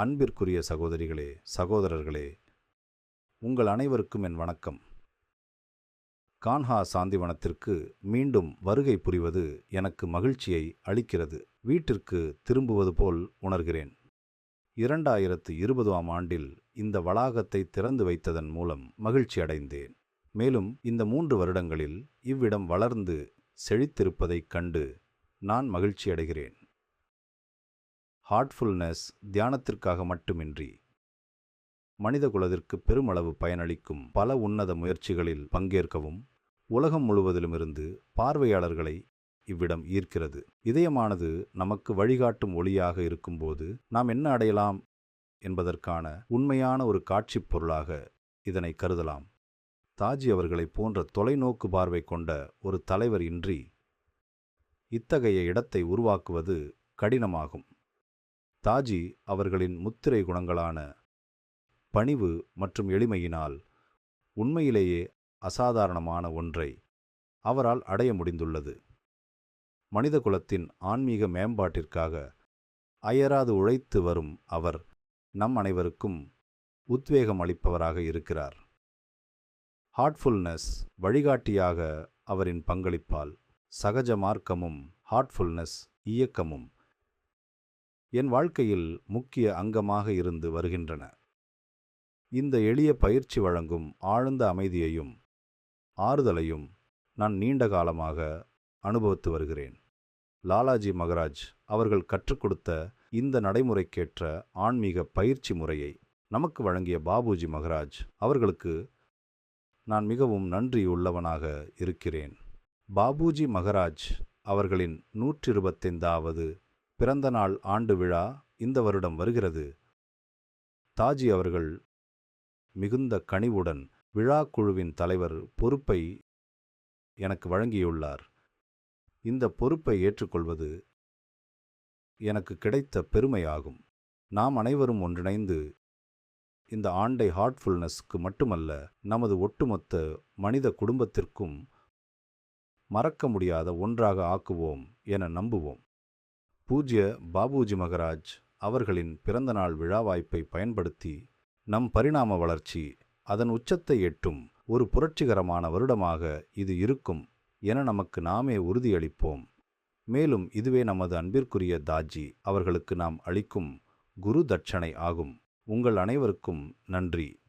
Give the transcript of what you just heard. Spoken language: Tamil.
அன்பிற்குரிய சகோதரிகளே சகோதரர்களே உங்கள் அனைவருக்கும் என் வணக்கம். கான்ஹா சாந்திவனத்திற்கு மீண்டும் வருகை புரிவது எனக்கு மகிழ்ச்சியை அளிக்கிறது. வீட்டிற்கு திரும்புவது போல் உணர்கிறேன். இரண்டாயிரத்து இருபதாம் ஆண்டில் இந்த வளாகத்தை திறந்து வைத்ததன் மூலம் மகிழ்ச்சி அடைந்தேன். மேலும் இந்த மூன்று வருடங்களில் இவ்விடம் வளர்ந்து செழித்திருப்பதைக் கண்டு நான் மகிழ்ச்சியடைகிறேன். ஹார்ட்ஃபுல்னஸ் தியானத்திற்காக மட்டுமின்றி மனிதகுலத்திற்கு பெருமளவு பயனளிக்கும் பல உன்னத முயற்சிகளில் பங்கேற்கவும் உலகம் முழுவதிலுமிருந்து பார்வையாளர்களை இவ்விடம் ஈர்க்கிறது. இதயமானது நமக்கு வழிகாட்டும் ஒளியாக இருக்கும்போது நாம் என்ன அடையலாம் என்பதற்கான உண்மையான ஒரு காட்சிப் பொருளாக இதனை கருதலாம். தாஜி அவர்களைப் போன்ற தொலைநோக்கு பார்வை கொண்ட ஒரு தலைவர் இன்றி இத்தகைய இடத்தை உருவாக்குவது கடினமாகும். தாஜி அவர்களின் முத்திரை குணங்களான பணிவு மற்றும் எளிமையினால் உண்மையிலேயே அசாதாரணமான ஒன்றை அவரால் அடைய முடிந்துள்ளது. மனித குலத்தின் ஆன்மீக மேம்பாட்டிற்காக அயராது உழைத்து வரும் அவர் நம் அனைவருக்கும் உத்வேகம் அளிப்பவராக இருக்கிறார். ஹார்ட்ஃபுல்னஸ் வழிகாட்டியாக அவரின் பங்களிப்பால் சகஜ மார்க்கமும் ஹார்ட்ஃபுல்னஸ் இயக்கமும் என் வாழ்க்கையில் முக்கிய அங்கமாக இருந்து வருகின்றன. இந்த எளிய பயிற்சி வழங்கும் ஆழ்ந்த அமைதியையும் ஆறுதலையும் நான் நீண்ட காலமாக அனுபவித்து வருகிறேன். லாலாஜி மகராஜ் அவர்கள் கற்றுக் கொடுத்த இந்த நடைமுறைக்கேற்ற ஆன்மீக பயிற்சி முறையை நமக்கு வழங்கிய பாபுஜி மகராஜ் அவர்களுக்கு நான் மிகவும் நன்றியுள்ளவனாக இருக்கிறேன். பாபுஜி மகராஜ் அவர்களின் நூற்றி இருபத்தைந்தாவது பிறந்தநாள் ஆண்டு விழா இந்த வருடம் வருகிறது. தாஜி அவர்கள் மிகுந்த கனிவுடன் விழா குழுவின் தலைவர் பொறுப்பை எனக்கு வழங்கியுள்ளார். இந்த பொறுப்பை ஏற்றுக்கொள்வது எனக்கு கிடைத்த பெருமையாகும். நாம் அனைவரும் ஒன்றிணைந்து இந்த ஆண்டை ஹார்ட்ஃபுல்னஸ்க்கு மட்டுமல்ல நமது ஒட்டுமொத்த மனித குடும்பத்திற்கும் மறக்க முடியாத ஒன்றாக ஆக்குவோம் என நம்புவோம். பூஜ்ய பாபுஜி மகராஜ் அவர்களின் பிறந்தநாள் விழா வாய்ப்பை பயன்படுத்தி நம் பரிணாம வளர்ச்சி அதன் உச்சத்தை எட்டும் ஒரு புரட்சிகரமான வருடமாக இது இருக்கும் என நமக்கு நாமே உறுதியளிப்போம். மேலும் இதுவே நமது அன்பிற்குரிய தாஜி அவர்களுக்கு நாம் அளிக்கும் குரு தட்சணை ஆகும். உங்கள் அனைவருக்கும் நன்றி.